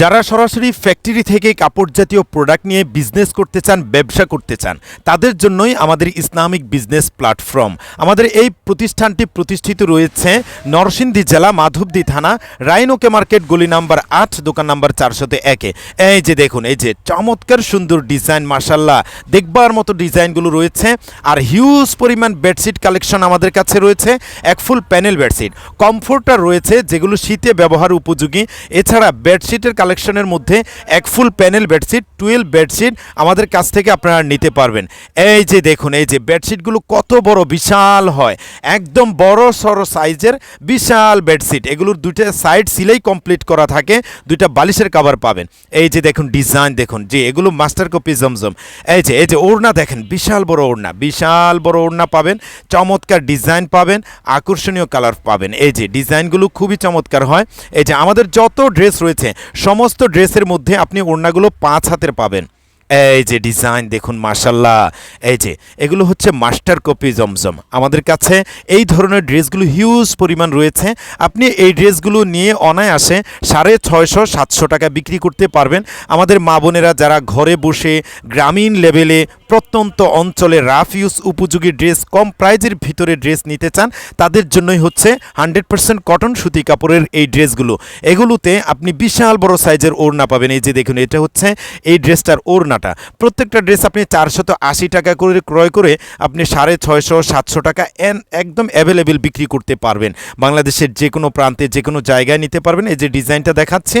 যারা সরাসরি ফ্যাক্টরি থেকে কাপড় জাতীয় প্রোডাক্ট নিয়ে বিজনেস করতে চান, ব্যবসা করতে চান, তাদের জন্যই আমাদের ইসলামিক বিজনেস প্ল্যাটফর্ম আমাদের এই প্রতিষ্ঠানটি প্রতিষ্ঠিত রয়েছে নরসিংদী জেলা, মাধবদী থানা, রাইনোকে মার্কেট, গলি নাম্বার আট, দোকান নাম্বার চারশোতে একে এই যে দেখুন, এই যে চমৎকার সুন্দর ডিজাইন মাসাল্লাহ দেখবার মতো ডিজাইনগুলো রয়েছে আর হিউজ পরিমাণ বেডশিট কালেকশন আমাদের কাছে রয়েছে। এক ফুল প্যানেল বেডশিট কমফোর্টার রয়েছে যেগুলো শীতে ব্যবহার উপযোগী। এছাড়া বেডশিটের কালেকশনের মধ্যে এক full panel bedsheet twelve bedsheet আমাদের কাছ থেকে আপনারা নিতে পারবেন। এই যে দেখুন, এই যে বেডশিটগুলো কত বড়, বিশাল হয়। একদম বড় সড়ো সাইজের বিশাল বেডশিট এগুলোর দুইটা সাইড সিলাই কমপ্লিট করা থাকে, দুইটা বালিশের কাভার পাবেন। এই যে দেখুন ডিজাইন দেখুন। যে এগুলো মাস্টার কপি জমজম। এই যে এই যে ওড়না দেখেন, বিশাল বড় ওড়না, বিশাল বড় ওড়না পাবেন। চমৎকার ডিজাইন পাবেন, আকর্ষণীয় কালার পাবেন। এই যে ডিজাইনগুলো খুবই চমৎকার হয়। এই যে, আমাদের যত ড্রেস রয়েছে সমস্ত ড্রেসের মধ্যে আপনি ওড়নাগুলো পাঁচ হাতের পাবেন। এই যে ডিজাইন দেখুন মার্শাল্লাহ এই যে, এগুলো হচ্ছে মাস্টার কপি জমজম। আমাদের কাছে এই ধরনের ড্রেসগুলো হিউজ পরিমাণ রয়েছে। আপনি এই ড্রেসগুলো নিয়ে অনায়াসে সাড়ে ছয়শো, সাতশো টাকা বিক্রি করতে পারবেন। আমাদের মা বোনেরা যারা ঘরে বসে গ্রামীণ লেভেলে প্রত্যন্ত অঞ্চলে রাফ ইউজ উপযোগী ড্রেস কম প্রাইজের ভিতরে ড্রেস নিতে চান, তাদের জন্যই হচ্ছে হান্ড্রেড পার্সেন্ট কটন সুতি কাপড়ের এই ড্রেসগুলো। এগুলোতে আপনি বিশাল বড় সাইজের ওড়না পাবেন। এই যে দেখুন, এটা হচ্ছে এই ড্রেসটার ওড়নাটা। প্রত্যেকটা ড্রেস আপনি চারশত আশি টাকা করে ক্রয় করে আপনি সাড়ে ছয়শো, সাতশো টাকা এন একদম অ্যাভেলেবেল বিক্রি করতে পারবেন। বাংলাদেশের যে কোনো প্রান্তে যে কোনো জায়গায় নিতে পারবেন। এই যে ডিজাইনটা দেখাচ্ছে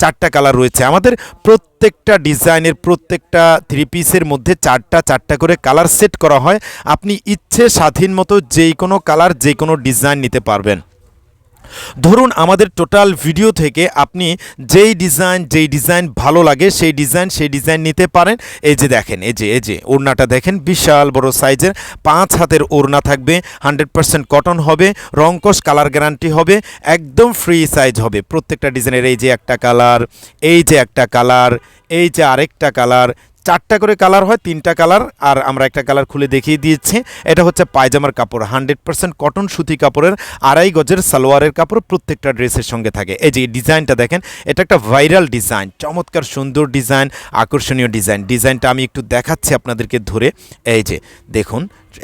চারটা কালার রয়েছে। আমাদের প্রত্যেকটা ডিজাইনের প্রত্যেকটা থ্রি পিসের মধ্যে চারটা চারটা করে কালার সেট করা হয়। আপনি ইচ্ছে স্বাধীন মতো যে কোনো কালার যে কোনো ডিজাইন নিতে পারবেন। ধরুন আমাদের টোটাল ভিডিও থেকে আপনি যেই ডিজাইন যেই ডিজাইন ভালো লাগে, সেই ডিজাইন সেই ডিজাইন নিতে পারেন। এই যে দেখেন, এই যে এই যে, ওড়নাটা দেখেন, বিশাল বড় সাইজের পাঁচ হাতের ওড়না থাকবে হান্ড্রেড পার্সেন্ট কটন হবে রংকশ কালার গ্যারান্টি হবে, একদম ফ্রি সাইজ হবে। প্রত্যেকটা ডিজাইনের এই যে একটা কালার এই যে একটা কালার এই যে আরেকটা কালার চারটা করে কালার হয়, তিনটা কালার, আর আমরা একটা কালার খুলে দেখিয়ে দিয়েছি। এটা হচ্ছে পায়জামার কাপড়, হান্ড্রেড পার্সেন্ট কটন সুতি কাপড়ের আড়াই গজের সালোয়ারের কাপড় প্রত্যেকটা ড্রেসের সঙ্গে থাকে। এই যে ডিজাইনটা দেখেন, এটা একটা ভাইরাল ডিজাইন, চমৎকার সুন্দর ডিজাইন, আকর্ষণীয় ডিজাইন। ডিজাইনটা আমি একটু দেখাচ্ছি আপনাদেরকে ধরে। এই যে, দেখুন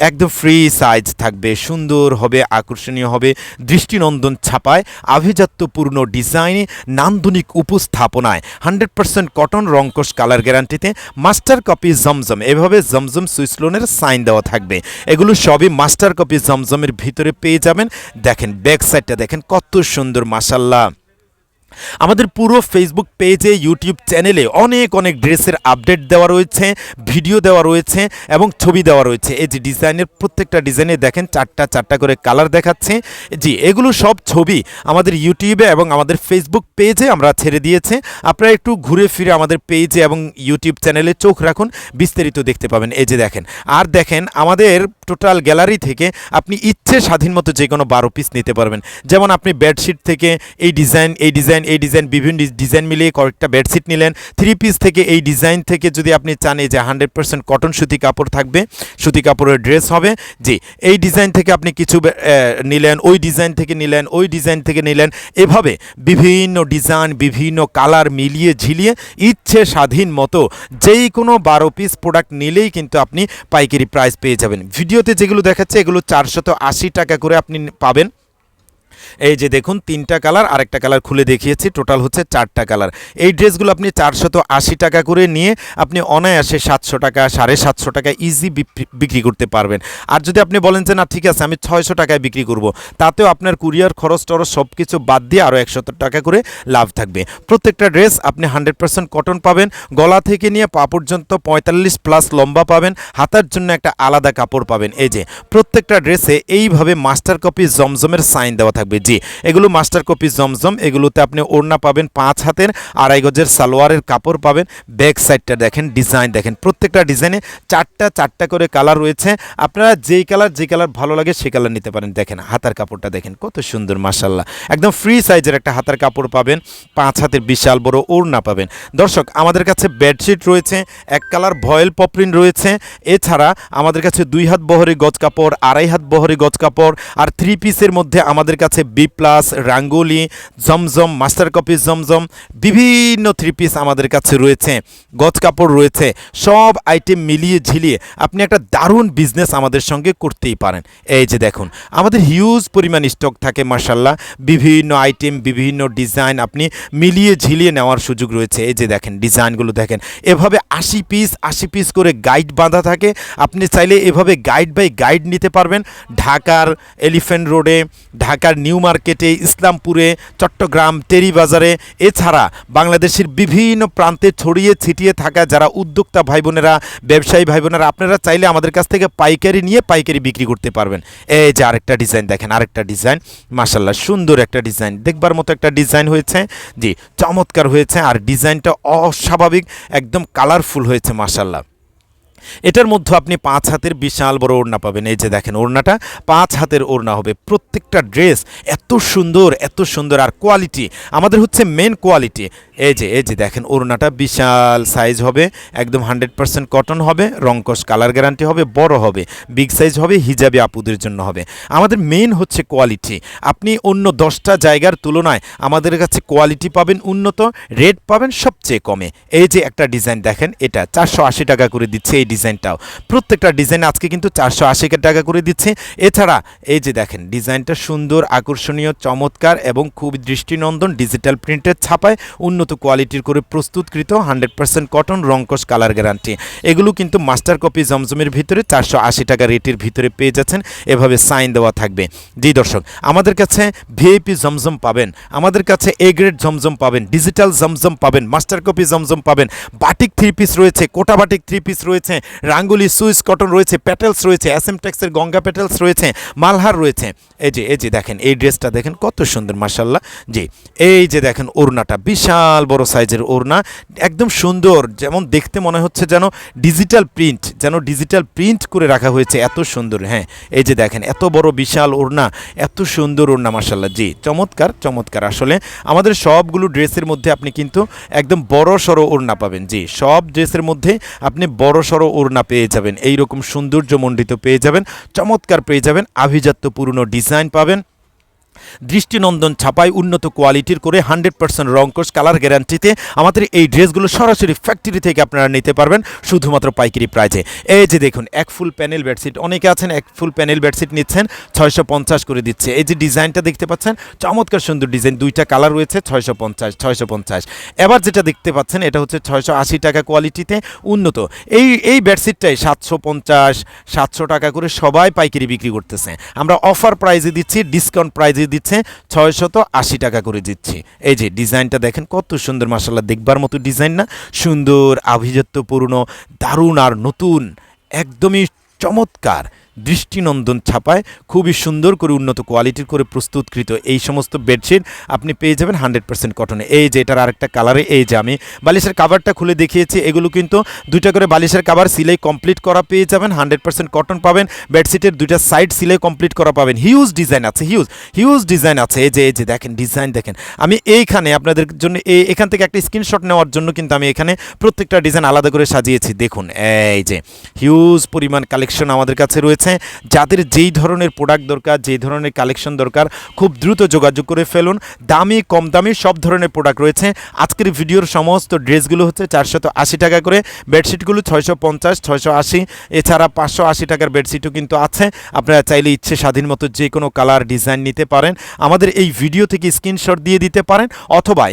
একদম ফ্রি সাইজ থাকবে, সুন্দর হবে, আকর্ষণীয় হবে, দৃষ্টিনন্দন ছাপায়, আভিজাত্যপূর্ণ ডিজাইনে নান্দনিক উপস্থাপনায় হান্ড্রেড পার্সেন্ট কটন রঙ্কশ কালার গ্যারান্টিতে মাস্টার কপি জমজম, এভাবে জমজম সুইসলোনের সাইন দেওয়া থাকবে। এগুলো সবই মাস্টার কপি জমজমের ভিতরে পেয়ে যাবেন। দেখেন ব্যাক সাইডটা দেখেন, কত সুন্দর মাসাল্লাহ আমাদের পুরো ফেসবুক পেজে ইউটিউব চ্যানেলে অনেক অনেক ড্রেসের আপডেট দেওয়া রয়েছে ভিডিও দেওয়া রয়েছে এবং ছবি দেওয়া রয়েছে। এই যে ডিজাইনের প্রত্যেকটা ডিজাইনে দেখেন চারটা চারটা করে কালার দেখাচ্ছে। জি, এগুলো সব ছবি আমাদের ইউটিউবে এবং আমাদের ফেসবুক পেজে আমরা ছেড়ে দিয়েছে। আপনারা একটু ঘুরে ফিরে আমাদের পেজে এবং ইউটিউব চ্যানেলে চোখ রাখুন, বিস্তারিত দেখতে পাবেন। এই যে দেখেন, আর দেখেন আমাদের টোটাল গ্যালারি থেকে আপনি ইচ্ছে স্বাধীন মতো যে কোনো বারো পিস নিতে পারবেন। যেমন আপনি বেডশিট থেকে এই ডিজাইন এই ডিজাইন এই ডিজাইন বিভিন্ন ডিজাইন মিলিয়ে কয়েকটা বেডশিট নিলেন। থ্রি পিস থেকে এই ডিজাইন থেকে যদি আপনি চান এই যে হান্ড্রেড পার্সেন্ট কটন সুতি কাপড় থাকবে, সুতি কাপড়ের ড্রেস হবে, জি, এই ডিজাইন থেকে আপনি কিছু নিলেন, ওই ডিজাইন থেকে নিলেন, ওই ডিজাইন থেকে নিলেন, এভাবে বিভিন্ন ডিজাইন বিভিন্ন কালার মিলিয়ে ঝিলিয়ে ইচ্ছে স্বাধীন মতো যেই কোনো বারো পিস প্রোডাক্ট নিলেই কিন্তু আপনি পাইকারি প্রাইস পেয়ে যাবেন। ভিডিওতে যেগুলো দেখাচ্ছে এগুলো চারশত আশি টাকা করে আপনি পাবেন। এই যে দেখুন, তিনটা কালার, আরেকটা কালার খুলে দেখিয়েছি, টোটাল হচ্ছে চারটা কালার। এই ড্রেসগুলো আপনি চারশত আশি টাকা করে নিয়ে আপনি অনায়াসে সাতশো টাকা, সাড়ে সাতশো টাকা ইজি বিক্রি করতে পারবেন। আর যদি আপনি বলেন যে, না, ঠিক আছে, আমি ছয়শো টাকায় বিক্রি করব তাতেও আপনার কুরিয়ার খরচ টরচ সব কিছু বাদ দিয়ে আরও একশত টাকা করে লাভ থাকবে। প্রত্যেকটা ড্রেস আপনি হান্ড্রেড পার্সেন্ট কটন পাবেন, গলা থেকে নিয়ে পা পর্যন্ত পঁয়তাল্লিশ প্লাস লম্বা পাবেন, হাতার জন্য একটা আলাদা কাপড় পাবেন। এই যে, প্রত্যেকটা ড্রেসে এইভাবে মাস্টার কপি জমজমের সাইন দেওয়া থাকবে। জি, এগুলো মাস্টার কপি জমজম, এগুলোতে আপনি ওড়না পাবেন পাঁচ হাতের, আড়াই গজের সালোয়ারের কাপড় পাবেন। ব্যাক সাইডটা দেখেন ডিজাইন দেখেন, প্রত্যেকটা ডিজাইনে চারটা চারটা করে কালার রয়েছে। আপনারা যেই কালার যে কালার ভালো লাগে সেই কালার নিতে পারেন। দেখেন, হাতার কাপড়টা দেখেন, কত সুন্দর মাসাল্লাহ একদম ফ্রি সাইজের একটা হাতার কাপড় পাবেন, পাঁচ হাতের বিশাল বড় ওড়না পাবেন। দর্শক, আমাদের কাছে বেডশিট রয়েছে, এক কালার ভয়েল পপরিন রয়েছে। এছাড়া আমাদের কাছে দুই হাত বহরে গজ কাপড়, আড়াই হাত বহরে গজ কাপড়, আর থ্রি পিসের মধ্যে আমাদের কাছে বি প্লাস রাঙ্গুলি জমজম মাস্টার কপি জমজম বিভিন্ন থ্রি পিস আমাদের কাছে রয়েছে গজ কাপড় রয়েছে, সব আইটেম মিলিয়ে ঝিলিয়ে আপনি একটা দারুণ বিজনেস আমাদের সঙ্গে করতেই পারেন। এই যে দেখুন, আমাদের হিউজ পরিমাণ স্টক থাকে মার্শাল্লাহ বিভিন্ন আইটেম বিভিন্ন ডিজাইন আপনি মিলিয়ে ঝিলিয়ে নেওয়ার সুযোগ রয়েছে। এই যে দেখেন ডিজাইনগুলো দেখেন, এভাবে আশি পিস আশি পিস করে গাইড বাঁধা থাকে, আপনি চাইলে এভাবে গাইড বাই গাইড নিতে পারবেন। ঢাকার এলিফ্যান্ট রোডে ঢাকার নিউ মার্কেটে ইসলামপুরে, চট্টগ্রাম টেরি বাজারে এছাড়া বাংলাদেশের বিভিন্ন প্রান্তে ছড়িয়ে ছিটিয়ে থাকা যারা উদ্যোক্তা ভাই বোনেরা ব্যবসায়ী ভাই বোনেরা আপনারা চাইলে আমাদের কাছ থেকে পাইকারি নিয়ে পাইকারি বিক্রি করতে পারবেন। এই যে আরেকটা ডিজাইন দেখেন, আরেকটা ডিজাইন মাসাল্লাহ সুন্দর একটা ডিজাইন। দেখবার মতো একটা ডিজাইন হয়েছে, জি, চমৎকার হয়েছে, আর ডিজাইনটা অস্বাভাবিক, একদম কালারফুল হয়েছে মাসাল্লাহ এটার মধ্যে আপনি পাঁচ হাতের বিশাল বড় ওড়না পাবেন। এই যে দেখেন ওড়নাটা, পাঁচ হাতের ওড়না হবে। প্রত্যেকটা ড্রেস এত সুন্দর এত সুন্দর। আর কোয়ালিটি, আমাদের হচ্ছে মেন কোয়ালিটি। এই যে এই যে দেখেন ওড়নাটা বিশাল সাইজ হবে, একদম হান্ড্রেড পার্সেন্ট কটন হবে রংকশ কালার গ্যারান্টি হবে, বড় হবে বিগ সাইজ হবে, হিজাবি আপুদের জন্য হবে। আমাদের মেন হচ্ছে কোয়ালিটি আপনি অন্য দশটা জায়গার তুলনায় আমাদের কাছে কোয়ালিটি পাবেন উন্নত রেট পাবেন সবচেয়ে কমে। এই যে একটা ডিজাইন দেখেন, এটা চারশো আশি টাকা করে দিচ্ছে এই ডিজাইনটাও। প্রত্যেকটা ডিজাইন আজকে কিন্তু চারশো আশি টাকা করে দিচ্ছে। এছাড়া এই যে দেখেন, ডিজাইনটা সুন্দর, আকর্ষণীয়, চমৎকার এবং খুব দৃষ্টিনন্দন ডিজিটাল প্রিন্টের ছাপায়, উন্নত কোয়ালিটির করে প্রস্তুতকৃত হান্ড্রেড পার্সেন্ট কটন রংকশ কালার গ্যারান্টি এগুলো কিন্তু মাস্টার কপি জমজমের ভিতরে চারশো আশি টাকা রেটের ভিতরে পেয়ে যাচ্ছেন। এভাবে সাইন দেওয়া থাকবে। জি দর্শক, আমাদের কাছে ভিআইপি জমজম পাবেন, আমাদের কাছে এ গ্রেড জমজম পাবেন ডিজিটাল জমজম পাবেন মাস্টার কপি জমজম পাবেন বাটিক থ্রি পিস রয়েছে, কোটা বাটিক থ্রি পিস রয়েছে রাঙ্গুলি, সুইস, কটন রয়েছে প্যাটেলস রয়েছে এম গঙ্গা প্যাটেলস রয়েছে, মালহার রয়েছে। এই যে এই যে দেখেন, এই ড্রেসটা দেখেন, কত সুন্দর মার্শাল্লাহ জি, এই যে দেখেন, ওড়নাটা, বিশাল বড় সাইজের ওড়না, একদম সুন্দর, যেমন দেখতে মনে হচ্ছে যেন ডিজিটাল প্রিন্ট, যেন ডিজিটাল প্রিন্ট করে রাখা হয়েছে, এত সুন্দর হ্যাঁ। এই যে দেখেন, এত বড়, বিশাল ওড়না, এত সুন্দর ওড়না মার্শাল্লাহ জি, চমৎকার চমৎকার। আসলে আমাদের সবগুলো ড্রেসের মধ্যে আপনি কিন্তু একদম বড় সড়ো ওড়না পাবেন। জি, সব ড্রেসের মধ্যে আপনি বড় সড়ো ওড়না পেয়ে যাবেন। এই রকম সৌন্দর্যমণ্ডিত পেয়ে যাবেন, চমৎকার পেয়ে যাবেন, আভিজাত্য পুরনো ডিজাইন পাবেন। দৃষ্টিনন্দন ছাপায় উন্নত কোয়ালিটির করে হান্ড্রেড পার্সেন্ট রংকশ কালার গ্যারান্টিতে আমাদের এই ড্রেসগুলো সরাসরি ফ্যাক্টরি থেকে আপনারা নিতে পারবেন, শুধুমাত্র পাইকারি প্রাইজে এই যে দেখুন, এক ফুল প্যানেল বেডশিট অনেকে আছেন এক ফুল প্যানেল বেডশিট নিচ্ছেন, ছয়শো পঞ্চাশ করে দিচ্ছে। এই যে ডিজাইনটা দেখতে পাচ্ছেন, চমৎকার সুন্দর ডিজাইন দুইটা কালার রয়েছে, ছয়শো পঞ্চাশ ছয়শো পঞ্চাশ। এবার যেটা দেখতে পাচ্ছেন, এটা হচ্ছে ছয়শো আশি টাকা কোয়ালিটিতে উন্নত। এই এই বেডশিটটাই সাতশো পঞ্চাশ, সাতশো টাকা করে সবাই পাইকারি বিক্রি করতেছে। আমরা অফার প্রাইজে দিচ্ছি ডিসকাউন্ট প্রাইজে দিচ্ছে ছয়শত আশি টাকা করে দিচ্ছি। এই যে ডিজাইনটা দেখেন, কত সুন্দর মাসাল্লাহ দেখবার মতো ডিজাইন না? সুন্দর আভিজাত্যপূর্ণ দারুণ আর নতুন, একদমই চমৎকার। দৃষ্টিনন্দন ছাপায়। খুবই সুন্দর করে উন্নত কোয়ালিটির করে প্রস্তুতকৃত এই সমস্ত বেডশিট আপনি পেয়ে যাবেন হান্ড্রেড পার্সেন্ট কটনে। এই যে এটার আরেকটা কালারে, এই যে আমি বালিশের কাভারটা খুলে দেখিয়েছি, এগুলো কিন্তু দুইটা করে বালিশের কাভার সিলাই কমপ্লিট করা পেয়ে যাবেন, হান্ড্রেড পার্সেন্ট কটন পাবেন। বেডশিটের দুইটা সাইড সিলাই কমপ্লিট করা পাবেন। হিউজ ডিজাইন আছে হিউজ হিউজ ডিজাইন আছে। এই যে এই যে দেখেন ডিজাইন দেখেন। আমি এইখানে আপনাদের জন্য এই এখান থেকে একটা স্ক্রিনশট নেওয়ার জন্য কিন্তু আমি এখানে প্রত্যেকটা ডিজাইন আলাদা করে সাজিয়েছি। দেখুন, এই যে হিউজ পরিমাণ কালেকশন আমাদের কাছে রয়েছে। যাদের যেই ধরনের প্রোডাক্ট দরকার, যেই ধরনের কালেকশন দরকার, খুব দ্রুত যোগাযোগ করে ফেলুন। দামি, কম দামি সব ধরনের প্রোডাক্ট রয়েছে। আজকের ভিডিওর সমস্ত ড্রেসগুলো হচ্ছে চারশত আশি টাকা করে। বেডশিটগুলো ছয়শো পঞ্চাশ ছয়শো আশি এছাড়া পাঁচশো আশি টাকার বেডশিটও কিন্তু আছে। আপনারা চাইলে ইচ্ছে স্বাধীন মতো যে কোনো কালার ডিজাইন নিতে পারেন। আমাদের এই ভিডিও থেকে স্ক্রিনশট দিয়ে দিতে পারেন। অথবা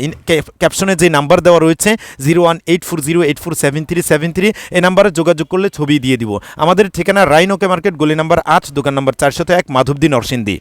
ক্যাপশনে যে নাম্বার দেওয়া রয়েছে zero one eight four zero eight four seven three seven three এই নাম্বারে যোগাযোগ করলে ছবি দিয়ে দিব। আমাদের ঠিকানা রাইনোকে মার্কেট গলি নাম্বার আট দোকান নম্বর চারশত এক মাধবদী নরসিংদী।